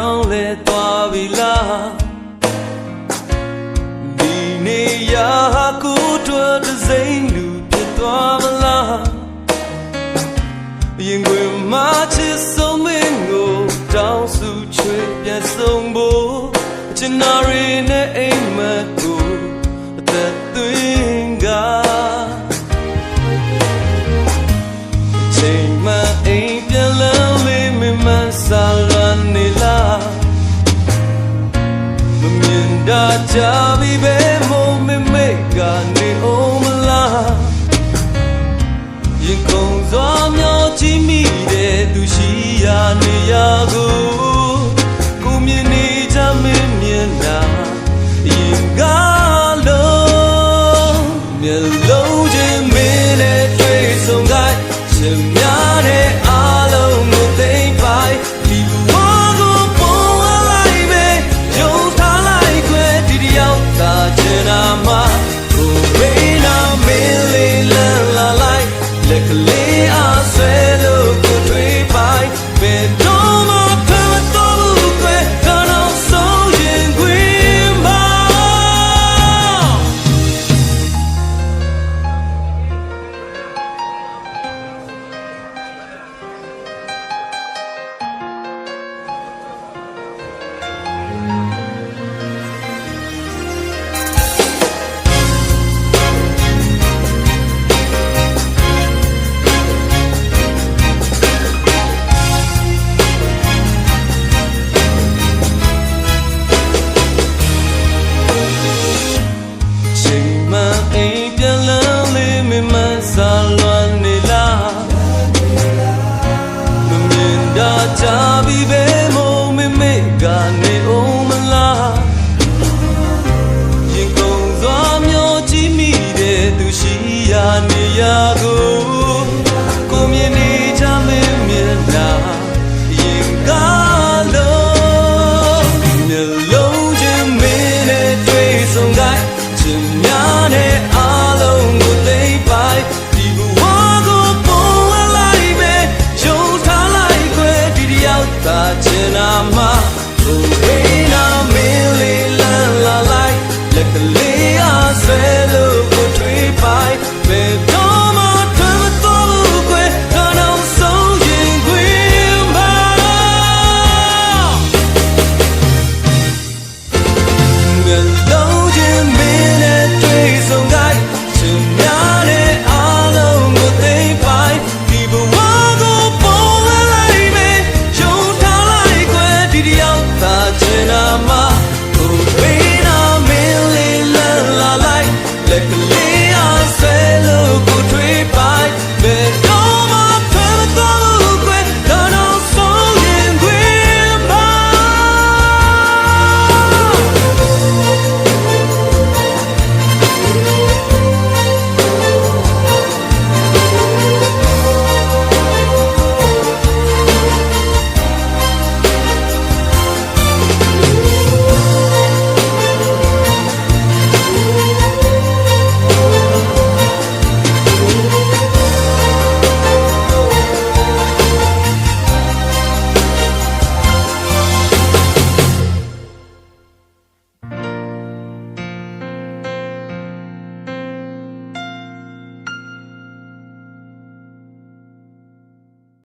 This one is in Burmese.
ပြောင်းလဲသွားပြီလားဒီနေရာကိုတွေ့တဲ့စိမ့်လူဖြစ်သွားမလားရင်ခွေမှာချစ်ဆုံးမင်းကိုတောင်းစုချွေပြန်ဆုံးဖို့ကျွန်တော်ရင်းနဲ့အိမ် show ကြာပြီပဲမုံမမေကနေအောင်မလားရင်ကုန်သွားမျောကြည့်မိတဲ့သူရှိရနေရကို touching my mind acınamam